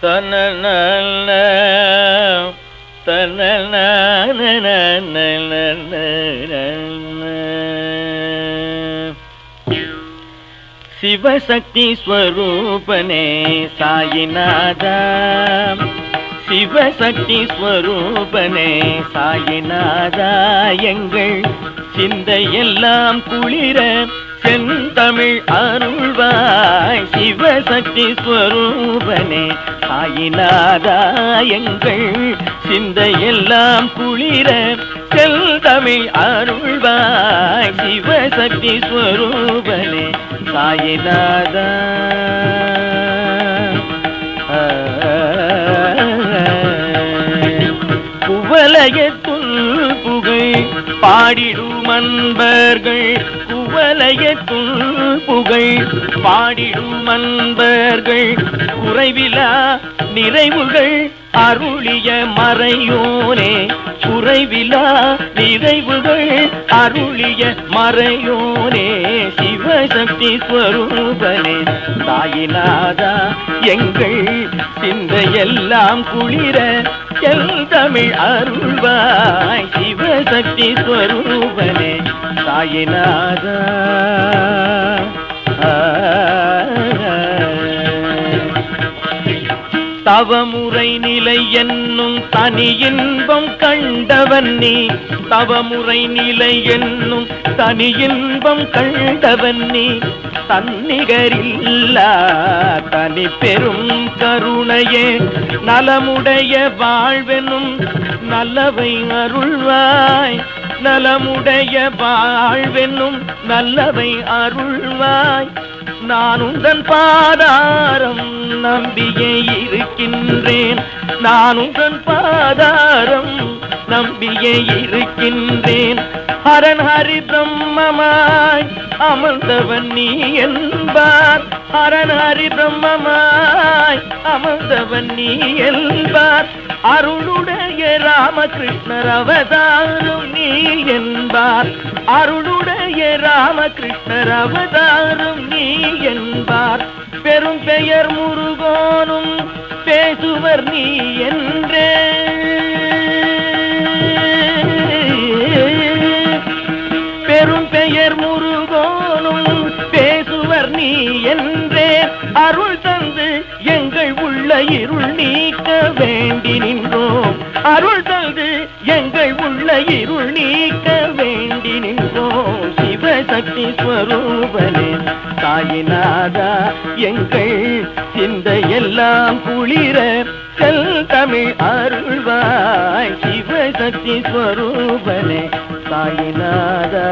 தன சிவசக்தி ஸ்வரூபனே சாயிநாதா. சிவசக்தி ஸ்வரூபனே சாயிநாதா. எங்கள் சிந்தையெல்லாம் குளிர செந்தமிழ் அருள்வாய் சிவசக்தி ஸ்வரூபனே. சாயிநாதா எங்கள் சிந்தையெல்லாம் குளிர. செந்தமிழ் அருள்வாய் சிவசக்தி ஸ்வரூபனே. சாயினாதா குவலயத்துள் புகை பாடிடும் அன்பர்கள். குவலயத்துள் புகழ் பாடிடும் அன்பர்கள். குறைவிலா நிறைவுகள் அருளிய மறையோனே. குறைவிலா நிறைவுகள் அருளிய மறையோனே. சிவசக்தி ஸ்வரூபனே தாயினாதா எங்கள் சிந்தையெல்லாம் குளிர எல் தமிழ் அருள்வாய். சக்தி ஸ்வரூபனே தாயினாதா தவமுறை நிலை என்னும் தனி இன்பம் கண்டவன் நீ. தவமுறை நிலை என்னும் தனி இன்பம் கண்டவன் நீ. தன்னிகரில்லா தனி பெரும் கருணையே நலமுடைய வாழ்வெனும் நல்லவை அருள்வாய். நலமுடைய வாழ்வென்னும் நல்லவை அருள்வாய். நானும் தன் பாதாரம் நம்பியே இருக்கின்றேன். நானும் தன் பாதாரம் நம்பியே இருக்கின்றேன். ஹரன் ஹரி பிரம்மமாய் அமர்ந்தவன் நீ என்பார். ஹரன் ஹரி பிரம்மமாய் அமர்ந்தவன் நீ என்பார். அருளுடைய ராமகிருஷ்ணர் அவதாரம் நீ என்பார். அருளுடைய ராமகிருஷ்ணர் அவதாரம் நீ என்பார். பெரும் பெயர் முருகோனும் பேசுவர் நீ என்றே. பெரும் பெயர் முருகோனும் பேசுவர் நீ என்றே. அருள் தந்து எங்கள் உள்ள இருள் நீ வேண்டி நின்றோம். அருள் தந்து எங்கள் உள்ள இருள் நீக்க வேண்டி நின்றோம். சிவசக்தி ஸ்வரூபனே தாயினாதா எங்கள் சிந்தையெல்லாம் குளிர செல் தமிழ் அருள்வாய். சிவசக்தி ஸ்வரூபனே தாயினாதா